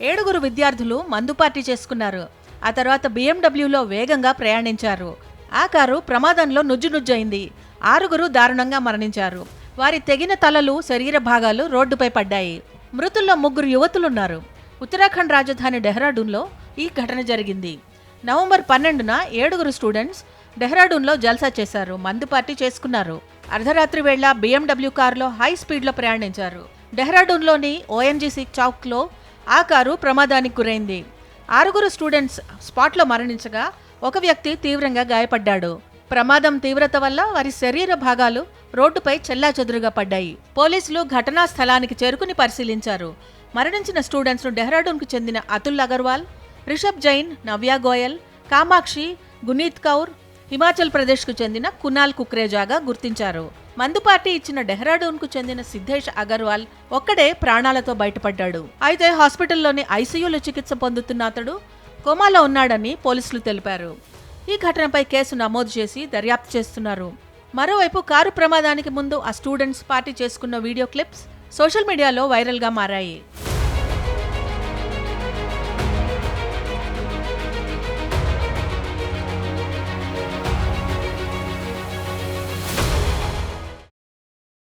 ఏడుగురు విద్యార్థులు మందు పార్టీ చేసుకున్నారు. ఆ తర్వాత బీఎండబ్ల్యూలో వేగంగా ప్రయాణించారు. ఆ కారు ప్రమాదంలో నుజ్జునుజ్జయింది ఆరుగురు దారుణంగా మరణించారు. వారి తెగిన తలలు శరీర భాగాలు రోడ్డుపై పడ్డాయి. మృతుల్లో ముగ్గురు యువతులున్నారు. ఉత్తరాఖండ్ రాజధాని డెహ్రాడూన్లో ఈ ఘటన జరిగింది. నవంబర్ పన్నెండున ఏడుగురు స్టూడెంట్స్ డెహ్రాడూన్లో జల్సా చేశారు. మందు పార్టీ చేసుకున్నారు. అర్ధరాత్రి వేళ బీఎండబ్ల్యూ కారులో హై స్పీడ్లో ప్రయాణించారు. డెహ్రాడూన్లోని ఓఎన్జీసీ చౌక్లో ఆ కారు ప్రమాదానికి గురైంది. ఆరుగురు స్టూడెంట్స్ స్పాట్లో మరణించగా ఒక వ్యక్తి తీవ్రంగా గాయపడ్డాడు. ప్రమాదం తీవ్రత వల్ల వారి శరీర భాగాలు రోడ్డుపై చెల్లాచెదురుగా పడ్డాయి. పోలీసులు ఘటనా స్థలానికి చేరుకుని పరిశీలించారు. మరణించిన స్టూడెంట్స్ను డెహ్రాడూన్కు చెందిన అతుల్ అగర్వాల్ రిషబ్ జైన్ నవ్యా గోయల్ కామాక్షి గునీత్ కౌర్ హిమాచల్ ప్రదేశ్కు చెందిన కునాల్ కుక్రేజాగా గుర్తించారు. మందు పార్టీ ఇచ్చిన డెహ్రాడూన్కు చెందిన సిద్ధేష్ అగర్వాల్ ఒక్కడే ప్రాణాలతో బయటపడ్డాడు. అయితే హాస్పిటల్లోని ఐసీయూలో చికిత్స పొందుతున్న అతడు కోమాలో ఉన్నాడని పోలీసులు తెలిపారు. ఈ ఘటనపై కేసు నమోదు చేసి దర్యాప్తు చేస్తున్నారు. మరోవైపు కారు ప్రమాదానికి ముందు ఆ స్టూడెంట్స్ పార్టీ చేసుకున్న వీడియో క్లిప్స్ సోషల్ మీడియాలో వైరల్గా మారాయి.